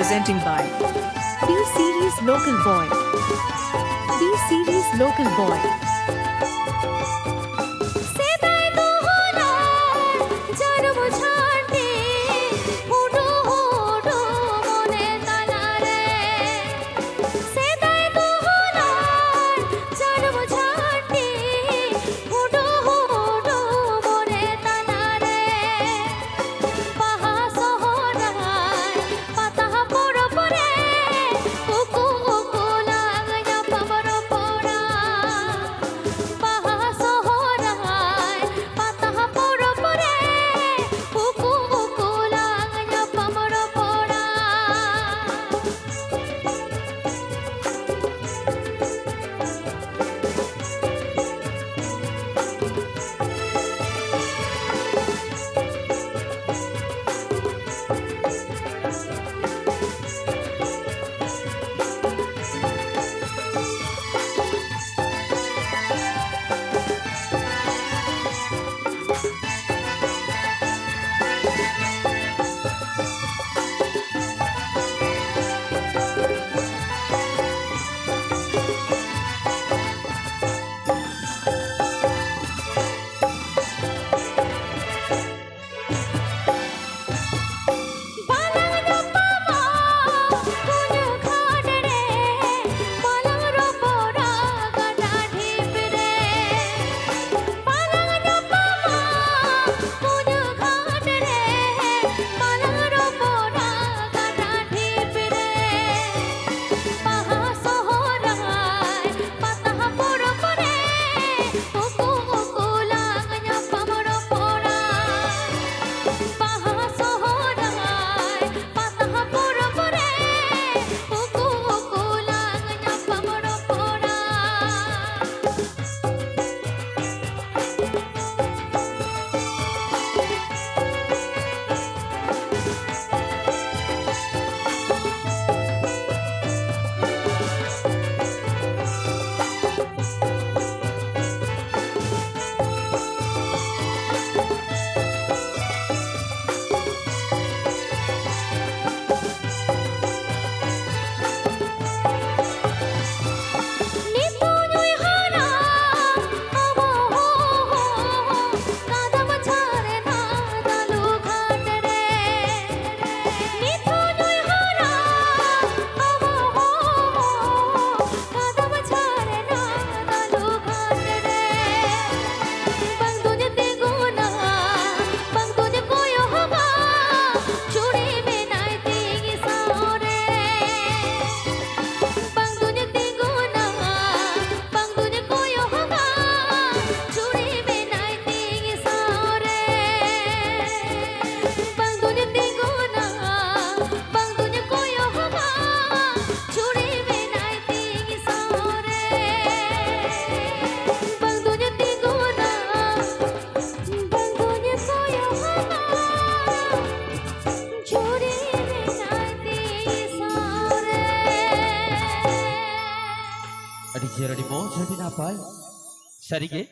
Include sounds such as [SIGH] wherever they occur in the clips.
presenting by B Series Local Boy. B Series Local Boy. না পায় সারিগে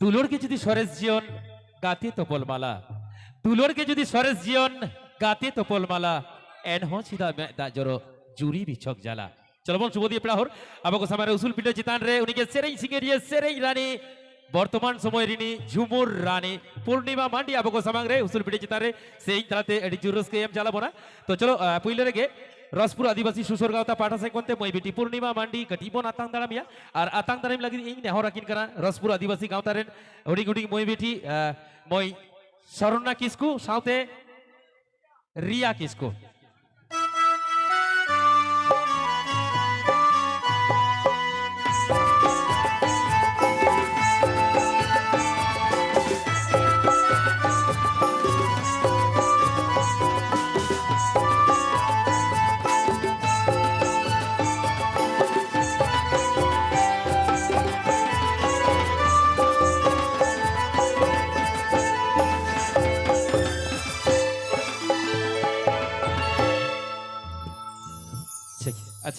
তুলোরকে যদি সরেশ জিয়ন গাতে তপলমালা তুলোরকে যদি সরেশ জিয়ন গাতে তপলমালা এন হো সিধা জরো জুরি বিছক জালা চলো বল শুভ দিয়ে প্লাহর আবাকো সামারে উসুল পিঠে জিতান রে উনিকে সেরেই সিঙ্গে দিয়ে সেরেই রানী বর্তমান সময় রিনি ঝুমুর রানী পূর্ণিমা মান্ডি আবকো সামাং রে উসুল পিঠে জিতান রে সেই তালাতে এডি জুরসকে এম জ্বালাবো না তো চলো পুইলে রেগে রসপুর আদিবাসী সুসর গাওতা পাঠা সাইকন্তে মই বেটি পূর্ণিমা মান্ডি কটিবন আতাং দারামিয়া আর আতাং দারাম লাগি ইং নেহর রাখিন কারা রাজপুর আদিবাসী গাওতা রেন হুডিং হুডিং মই বেটি মই শরণ্যা কিসকু সাউতে রিয়া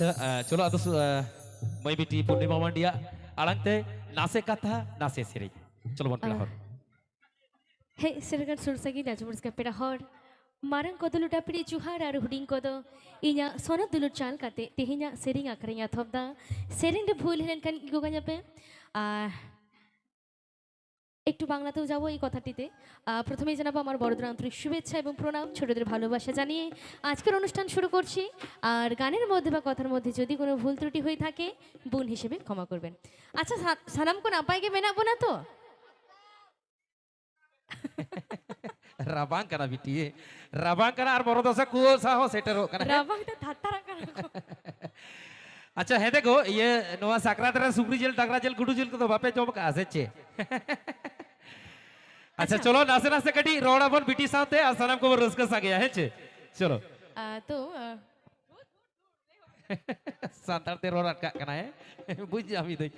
चलो अदस मई बेटी पूर्णिमा मंडिया आड़ते नासे कथा नासे सेरे चलो बन पेड़ा हर हे सरकार सुरसगी नाचमुर्स का पेड़ा हर मारंग को दुलुटा पिड़ी जुहार और हुडिंग को दो इन्या सोना दुलु चाल काते तेहिन्या सेरिंग आकरेंया थोपदा सेरिंग डे भूल हिरन कन गोगा जापे आ একটু বাংলাতেও যাব এই কথাটিতে। প্রথমেই জানাব আমার বড়দের আন্তরিক শুভেচ্ছা এবং প্রণাম ছোটদের ভালোবাসা জানিয়ে আজকের অনুষ্ঠান শুরু করছি। আর গানের মধ্যে বা কথার মধ্যে যদি কোনো ভুল ত্রুটি হয়ে থাকে বোন হিসেবে ক্ষমা করবেন। আচ্ছা সালাম কোন আপাইকে মেনাবো না তো? kana আর বড় দশা কুয়ো সাহো সেটারও kana. ধাত্তারা কারণ আচ্ছা হ্যাঁ দেখো ইয়ে নোয়া সাকরাতরা সুগ্রি জেল টাকরা জেল গুডু জেল তো বাপে জব আসেছে। আচ্ছা চলো নাচে নাচে কাটি রোড়া বন বিটি সাথে আর সালাম কবর রসকা সাগে হেছে চলো। আহ, তো আহ, সান্তার তে রোড়া কা কানা বুঝছি আমি দই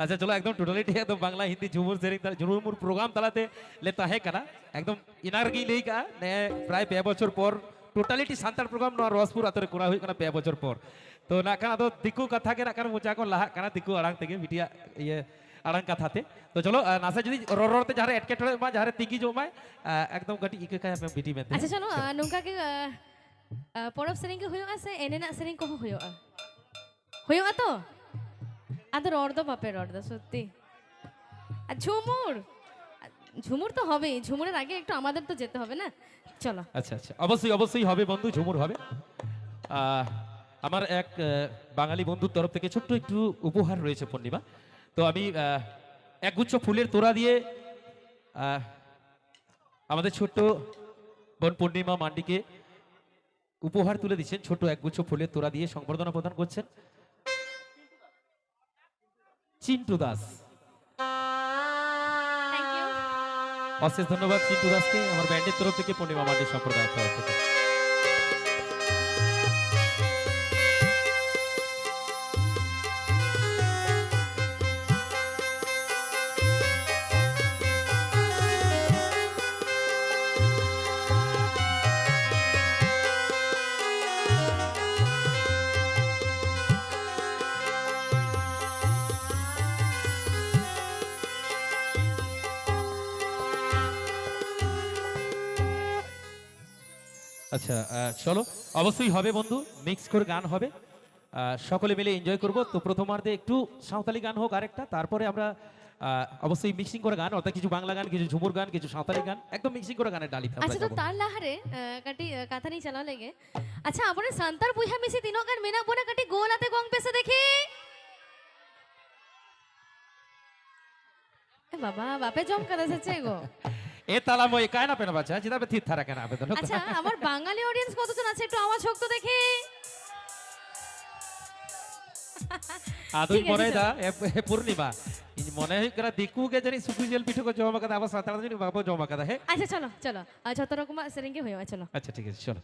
আচ্ছা চলো একদম টোটালিটি একদম বাংলা হিন্দি ঝুমুর সেরিং ঝুমুর প্রোগ্রাম তালাতে লেতা হে কানা? একদম ইনার গি লেই কা নে প্রায় পে বছর পর টোটালিটি সান্তার প্রোগ্রাম নোয়া রসপুর আতরে করা হুই কানা পে বছর পর। তো না কানা তো দিকু কথা কে না কানা মুচা কো লাহা কানা দিকু আড়াং থেকে ভিডিয়া ইয়ে ᱟᱲᱟᱝ ᱠᱟᱛᱷᱟ ᱛᱮ ᱛᱚ ᱪᱚᱞᱚ ᱱᱟᱥᱮ ᱡᱩᱫᱤ ᱨᱚᱲ ᱨᱚᱲ ᱛᱮ ᱡᱟᱦᱟᱸ ᱨᱮ ᱮᱴᱠᱮᱴᱚᱬᱮ ᱢᱟ ᱡᱟᱦᱟᱸ ᱨᱮ ᱛᱤᱠᱤ ᱡᱚᱢᱟᱭ ᱮᱠᱫᱚᱢ ᱠᱟᱹᱴᱤᱡ ᱤᱠᱟᱹ ᱠᱟᱭᱟ ᱯᱮ ᱵᱤᱴᱤ ᱢᱮᱱᱛᱮ ᱟᱪᱪᱷᱟ ᱪᱚᱞᱚ ᱱᱚᱝᱠᱟ ᱜᱮ ᱯᱚᱨᱚᱵᱽ ᱥᱮᱨᱮᱧ ᱠᱚ ᱦᱩᱭᱩᱜᱼᱟ ᱥᱮ ᱮᱱᱮᱱᱟᱜ ᱥᱮᱨᱮᱧ ᱠᱚᱦᱚᱸ ᱦᱩᱭᱩᱜᱼᱟ ᱦᱩᱭᱩᱜᱼᱟ ᱛᱚ ᱟᱫᱚ ᱨᱚᱲ ᱫᱚ বাপে রড দা সত্যি আর ঝুমুর ঝুমুর তো হবেই ঝুমুরের আগে একটু আমাদের তো যেতে হবে না চলো আচ্ছা আচ্ছা অবশ্যই অবশ্যই হবে বন্ধু ঝুমুর হবে আমার এক বাঙালি বন্ধুর তরফ থেকে ছোট্ট একটু উপহার রয়েছে পূর্ণিমা তো আমি একগুচ্ছ ফুলের তোড়া দিয়ে আমাদের ছোট্ট বোন পূর্ণিমা মান্ডিকে উপহার তুলে দিচ্ছেন। ছোট একগুচ্ছ ফুলের তোড়া দিয়ে সংবর্ধনা প্রদান করছেন চিন্টু দাস। অশেষ ধন্যবাদ চিন্টু দাসকে। আমার ব্যান্ডের তরফ থেকে পূর্ণিমা মান্ডি সম্প্রদায়ের তরফ থেকে। আচ্ছা চলো। অবশ্যই হবে বন্ধু মিক্স করে গান হবে। সকলে মিলে এনজয় করব। তো প্রথমার্ধে একটু সাঁওতালি গান হোক আরেকটা তারপরে আমরা অবশ্যই মিক্সিং করে গান অর্থাৎ কিছু বাংলা গান কিছু ঝুমুর গান কিছু সাঁওতালি গান একদম মিক্সিং করে গানের আমরা আচ্ছা তো তার লাহারে কাটি আহ, কাথা নিয়ে চালা লেগে। আচ্ছা আপনি সান্তার বুইহা মিশি তিনো গান মেনা বনে কাটি গোল হাতে গং পেছে দেখি। এ বাবা বাপে জম কাদা সেছে গো এ তালা মই কায় না পেনা বাচ্চা যেটা থির থারা কেন আবেদন? আচ্ছা আমার বাঙালি অডিয়েন্স কতজন আছে? একটু আওয়াজ হোক তো দেখি। [LAUGHS] আদুই ঠিক আছে, মনে চলো। দা এ এ পূর্ণিমা। ইন মনে হয় করা দিকু কে জানি সুকুই পিঠু কো জমা কাদা আবার সাঁতারা জানি বাবা জমা কাদা হে? আচ্ছা চলো চলো। রকম চলো। আচ্ছা ঠিক আছে চলো।